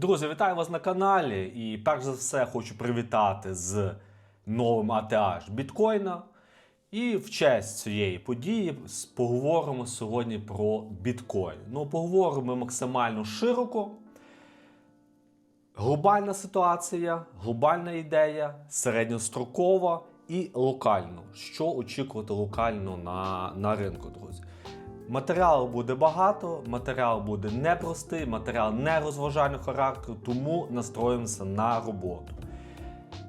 Друзі, вітаю вас на каналі. І перш за все хочу привітати з новим АТH біткоїна. І в честь цієї події поговоримо сьогодні про біткоін. Ну, поговоримо максимально широко. Глобальна ситуація, глобальна ідея, середньострокова і локально. Що очікувати локально на, на ринку, друзі? Матеріалу буде багато, матеріал буде непростий, матеріал не розважального характеру, тому настроїмося на роботу.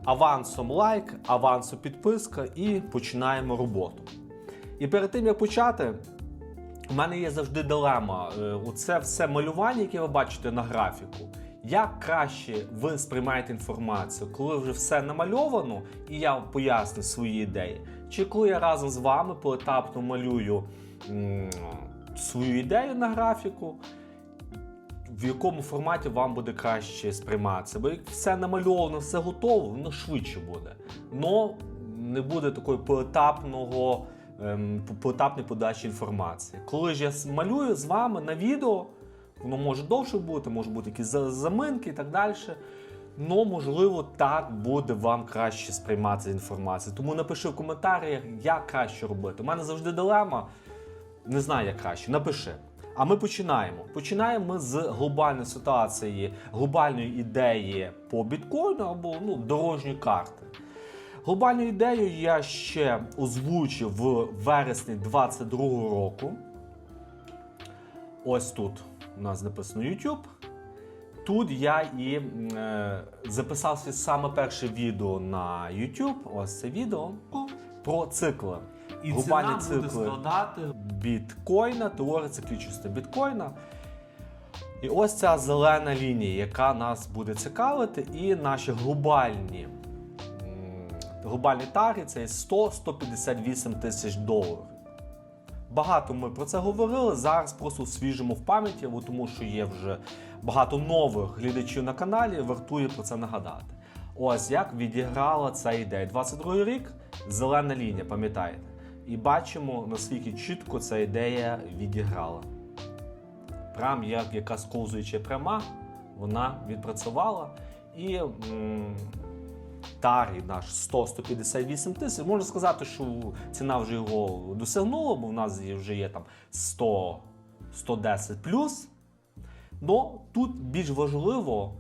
Авансом лайк, авансом підписка і починаємо роботу. І перед тим як почати, у мене є завжди дилема. Е, Оце все малювання, яке ви бачите на графіку. Як краще ви сприймаєте інформацію, коли вже все намальовано, і я поясню свої ідеї, чи коли я разом з вами поетапно малюю свою ідею на графіку, в якому форматі вам буде краще сприйматися. Бо як все намальовано, все готово, воно швидше буде. Но не буде такої поетапного, ем, поетапної подачі інформації. Коли ж я малюю з вами на відео, воно може довше бути, може бути якісь заминки і так далі. Ну, можливо, так буде вам краще сприйматися інформацію. Тому напиши в коментарях, як краще робити. У мене завжди дилема. Не знаю, як краще. Напиши. А ми починаємо. Починаємо ми з глобальної ситуації, глобальної ідеї по біткоїну або ну, дорожньої карти. Глобальну ідею я ще озвучив в вересні 2022 року. Ось тут у нас написано YouTube. Тут я і е, записав своє саме перше відео на YouTube. Ось це відео про цикли. І Глобальні ціна буде цикли складати біткоїна, теорія циклічності біткоїна. І ось ця зелена лінія, яка нас буде цікавити, і наші глобальні, глобальні тари це 100-158 тисяч доларів. Багато ми про це говорили. Зараз просто освіжимо в пам'яті, тому що є вже багато нових глядачів на каналі, вартує про це нагадати. Ось як відіграла ця ідея. 22 рік, зелена лінія, пам'ятаєте? І бачимо, наскільки чітко ця ідея відіграла. Прям як якась ковзуюча пряма, вона відпрацювала. І м, тарі наш 100-158 тисяч. Можна сказати, що ціна вже його досягнула, бо в нас вже є там 100 110 плюс. Но тут більш важливо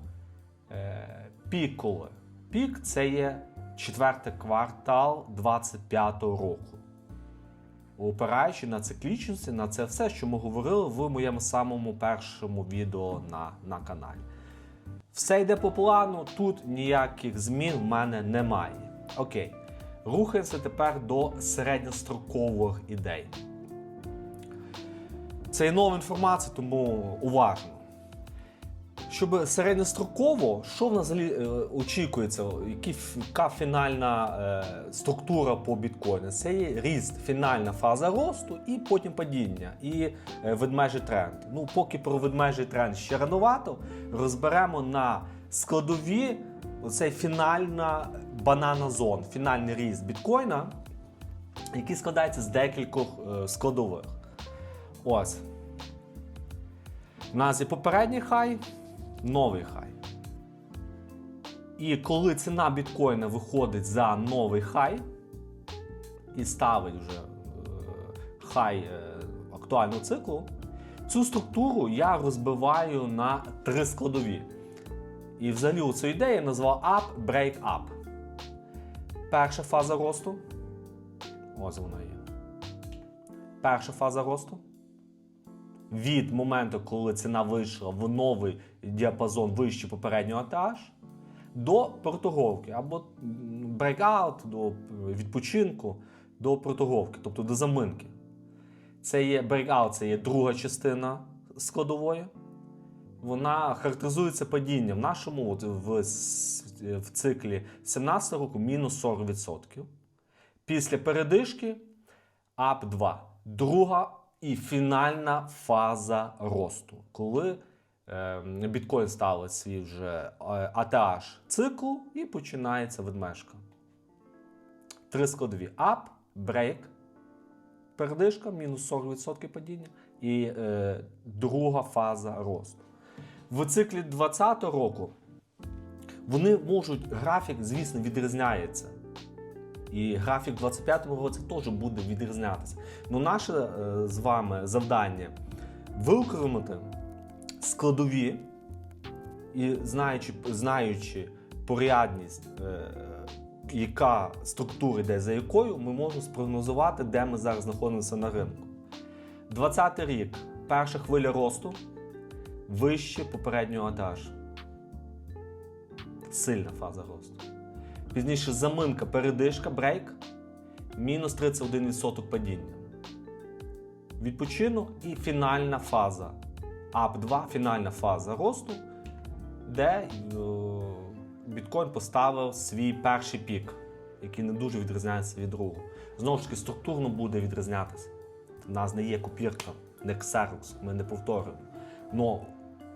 е, пік коли. Пік це є четвертий квартал 25-го року. Опираючи на циклічності, на це все, що ми говорили в моєму самому першому відео на, на каналі. Все йде по плану, тут ніяких змін в мене немає. Окей. Рухаємося тепер до середньострокових ідей. Це є нова інформація, тому уважно. Щоб середньостроково, що в нас взагалі е, очікується, які, яка фінальна е, структура по біткоїну? Це є ріст, фінальна фаза росту і потім падіння, і е, ведмежий тренд. Ну, поки про ведмежий тренд ще рановато, розберемо на складові оцей фінальна банана зон, фінальний ріст біткоїна, який складається з декількох е, складових. Ось. У нас є попередній хай, новий хай. І коли ціна біткоїна виходить за новий хай і ставить вже е, хай е, актуального циклу, цю структуру я розбиваю на три складові. І взагалі цю ідею я назвав Up, Break Up. Перша фаза росту. Ось вона є. Перша фаза росту від моменту, коли ціна вийшла в новий діапазон вище попереднього ATH, до проторговки або breakout, до відпочинку, до проторговки, тобто до заминки. Це є breakout, це є друга частина складової. Вона характеризується падінням. В нашому от, в, в циклі 17 року мінус 40%. Після передишки ап 2. Друга і фінальна фаза росту, коли е, біткоін ставить свій вже е, ATH цикл і починається ведмежка. Три складові: ап, брейк, передишка, мінус 40% падіння, і е, друга фаза росту. В циклі 20 року вони можуть, графік, звісно, відрізняється. І графік 25-му році теж буде відрізнятися. Ну, наше е, з вами завдання виокремити складові і знаючи, знаючи порядність, е, яка структура йде за якою, ми можемо спрогнозувати, де ми зараз знаходимося на ринку. 20-й рік перша хвиля росту вище попереднього етажу. Сильна фаза росту. Пізніше заминка, передишка, брейк, мінус 31% падіння. Відпочинок і фінальна фаза. ап 2 фінальна фаза росту, де е, біткоін поставив свій перший пік, який не дуже відрізняється від другого. Знову ж таки, структурно буде відрізнятися. У нас не є копірка, не ксерокс, ми не повторюємо. Но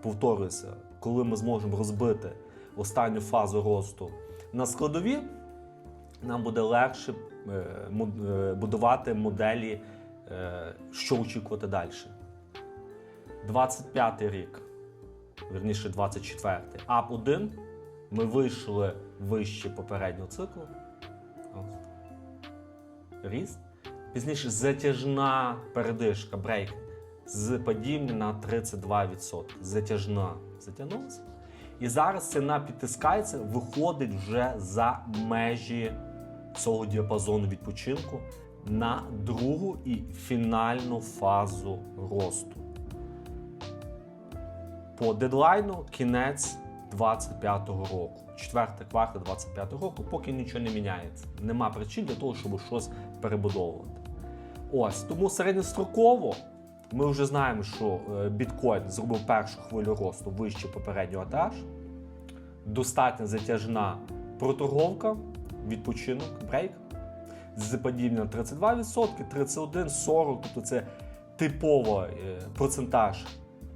повторюється, коли ми зможемо розбити останню фазу росту на складові, нам буде легше е, е, будувати моделі, е, що очікувати далі. 25 рік, верніше 24 ап 1 ми вийшли вище попереднього циклу. Ріст. Пізніше затяжна передишка, брейк з падіння на 32%. Затяжна затягнулася. І зараз ціна підтискається, виходить вже за межі цього діапазону відпочинку на другу і фінальну фазу росту. По дедлайну кінець 25-го року, четверта квартал 25-го року, поки нічого не міняється. Нема причин для того, щоб щось перебудовувати. Ось тому середньостроково ми вже знаємо, що е, біткоін зробив першу хвилю росту вище попереднього етажу. Достатньо затяжна проторговка, відпочинок, брейк. Падіння 32%, 31, 40, тобто це типовий е, процентаж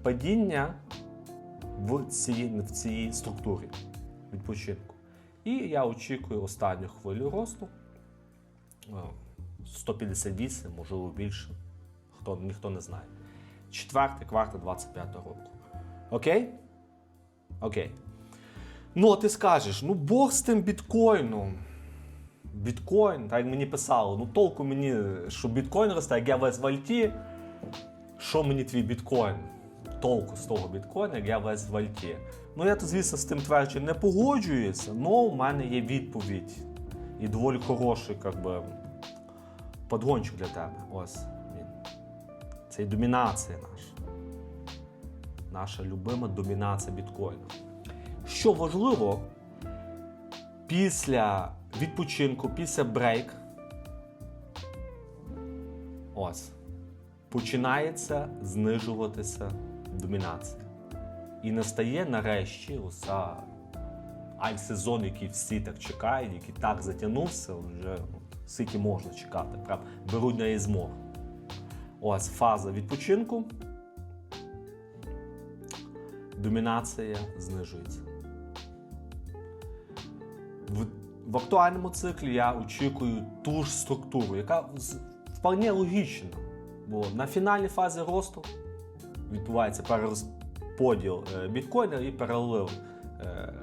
падіння в цій, в цій структурі відпочинку. І я очікую останню хвилю росту. Е, 158, можливо більше. Хто, ніхто не знає. Четвертий квартал 25 року. Окей? Окей. Ну, а ти скажеш, ну Бог з тим біткоїном. Біткоін, так як мені писало, ну толку мені, що біткоін росте, як я весь в альті. Що мені твій біткоін? Толку з того біткоїна, як я весь в альті. Ну я то, звісно, з тим твердженням не погоджуюся, але у мене є відповідь. І доволі хороший, як би, подгончик для тебе. Ось. Це і домінація наша. Наша любима домінація біткоїна. Що важливо, після відпочинку, після брейк, ось, починається знижуватися домінація. І настає нарешті оса альт-сезон, який всі так чекають, який так затягнувся, вже ну, скільки можна чекати. Прям беруть на ізмор. Ось фаза відпочинку. Домінація знижується. В, в актуальному циклі я очікую ту ж структуру, яка вполне логічна. Бо на фінальній фазі росту відбувається перерозподіл е, біткоїна і перелив. е,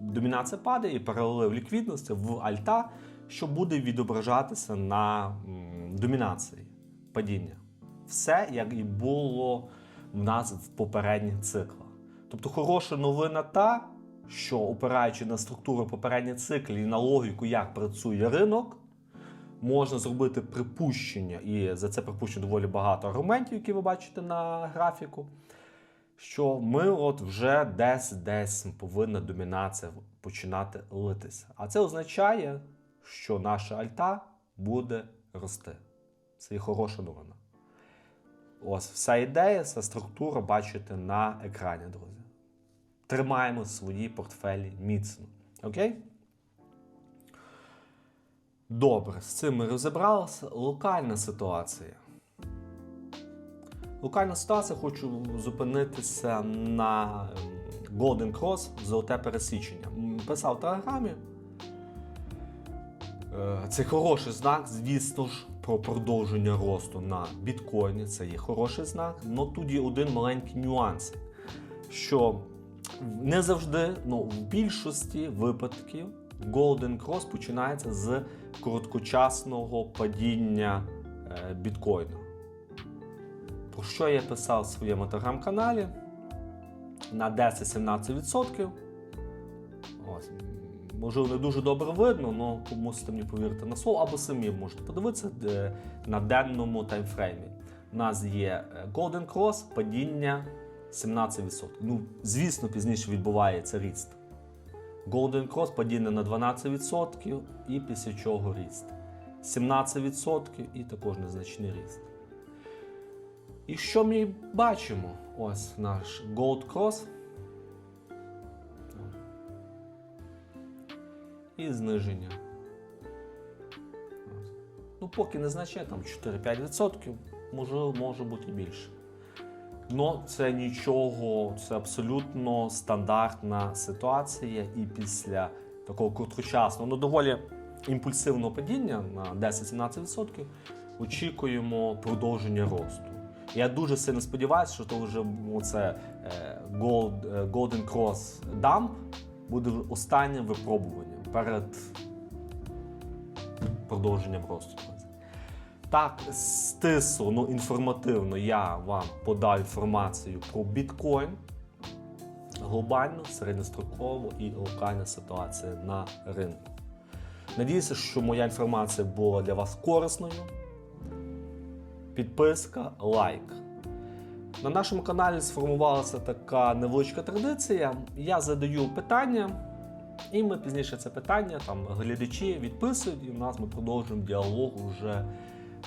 Домінація падає і перелив ліквідності в альта, що буде відображатися на домінації падіння. Все як і було в нас в попередніх циклах. Тобто, хороша новина та, що опираючи на структуру попередніх циклів і на логіку, як працює ринок, можна зробити припущення, і за це припущення доволі багато аргументів, які ви бачите на графіку. Що ми от вже десь десь повинна домінація починати литися. А це означає, що наша альта буде рости. Це є хороша новина. Ось вся ідея, вся структура бачите на екрані, друзі. Тримаємо свої портфелі міцно. Окей? Добре, з цим ми розібралися. Локальна ситуація. Локальна ситуація, хочу зупинитися на ем, Golden Cross, золоте пересічення. Писав в телеграмі. Е, Це хороший знак, звісно ж, про продовження росту на біткоїні. Це є хороший знак. але тут є один маленький нюанс. що не завжди, ну в більшості випадків Golden Cross починається з короткочасного падіння е, біткоїну. Про що я писав в своєму телеграм-каналі на 10-17%. Ось. Можливо, не дуже добре видно, але мусите мені повірити на слово, або самі можете подивитися на денному таймфреймі. У нас є е, Golden Cross, падіння 17%. Ну, звісно, пізніше відбувається ріст. Golden Cross падіння на 12% і після чого ріст. 17% і також незначний ріст. І що ми бачимо? Ось наш Gold Cross. І зниження. Ну, поки незначне, там 4-5%, можливо, може бути більше. Ну, це нічого, це абсолютно стандартна ситуація, і після такого короткочасного, ну доволі імпульсивного падіння на 10-17% очікуємо продовження росту. Я дуже сильно сподіваюся, що то вже це Gold, е, Golden Cross Dump буде останнім випробуванням перед продовженням росту. Так, стисло, ну інформативно я вам подав інформацію про біткоін, глобальну, середньострокову і локальну ситуацію на ринку. Надіюся, що моя інформація була для вас корисною. Підписка, лайк. На нашому каналі сформувалася така невеличка традиція. Я задаю питання, і ми пізніше це питання, там глядачі відписують, і у нас ми продовжуємо діалог вже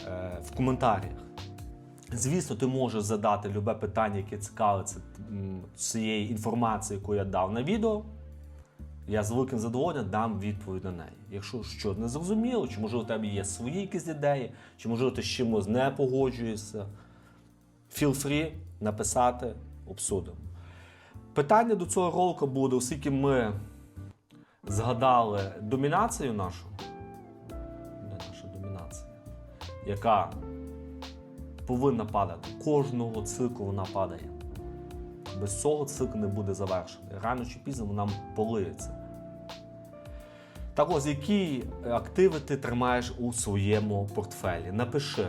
е, в коментарях. Звісно, ти можеш задати любе питання, яке цікавиться м, цією інформацією, яку я дав на відео. Я з великим задоволенням дам відповідь на неї. Якщо щось не зрозуміло, чи можливо у тебе є свої якісь ідеї, чи можливо ти з чимось не погоджуєшся, feel free написати, обсудимо. Питання до цього ролика буде, оскільки ми згадали домінацію нашу. Де наша домінація? Яка повинна падати. Кожного циклу вона падає. Без цього цикл не буде завершений. Рано чи пізно вона полиється. Так ось, які активи ти тримаєш у своєму портфелі? Напиши,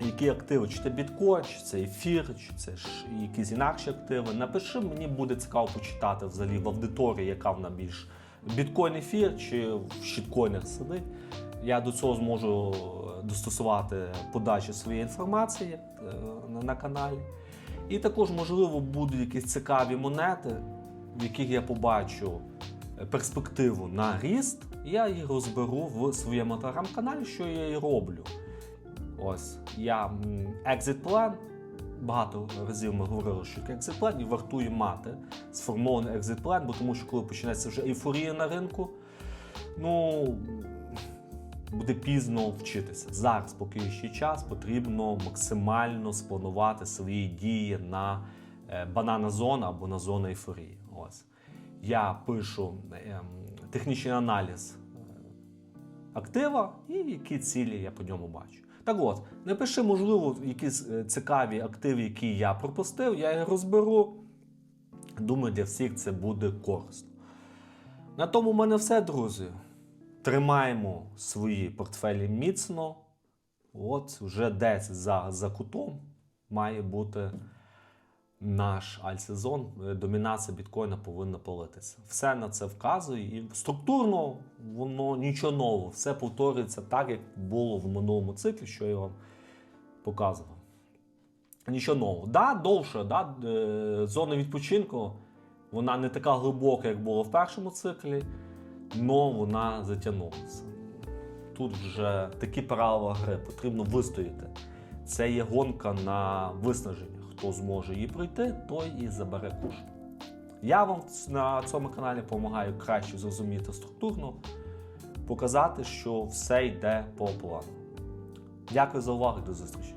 які активи, чи це біткоін, чи це ефір, чи це ж якісь інакші активи. Напиши, мені буде цікаво почитати взагалі в аудиторії, яка вона більш біткоін ефір чи в щиткоїнах сидить. Я до цього зможу достосувати подачу своєї інформації е, на- на каналі. І також, можливо, будуть якісь цікаві монети, в яких я побачу е, перспективу на ріст. Я їх розберу в своєму телеграм-каналі, що я і роблю. Ось я plan. Багато разів ми говорили, що plan і вартує мати сформований plan, бо тому що коли починається вже ейфорія на ринку, ну буде пізно вчитися. Зараз, поки ще час, потрібно максимально спланувати свої дії на е, банана зона або на зону ейфорії. Ось я пишу ем, технічний аналіз е, актива і які цілі я по ньому бачу. Так от, напиши, можливо, якісь е, цікаві активи, які я пропустив, я їх розберу. Думаю, для всіх це буде корисно. На тому в мене все, друзі. Тримаємо свої портфелі міцно. От вже десь за, за кутом має бути наш альтсезон. Е, Домінація біткоїна повинна палитися. Все на це вказує. І структурно воно нічого нового. Все повторюється так, як було в минулому циклі, що я вам показував. Нічого нового. Да, довше, да, е, зона відпочинку, вона не така глибока, як було в першому циклі, але вона затягнулася. Тут вже такі правила гри потрібно вистояти. Це є гонка на виснаження. Хто зможе її пройти, той і забере куш. Я вам на цьому каналі допомагаю краще зрозуміти структурно, показати, що все йде по плану. Дякую за увагу, до зустрічі!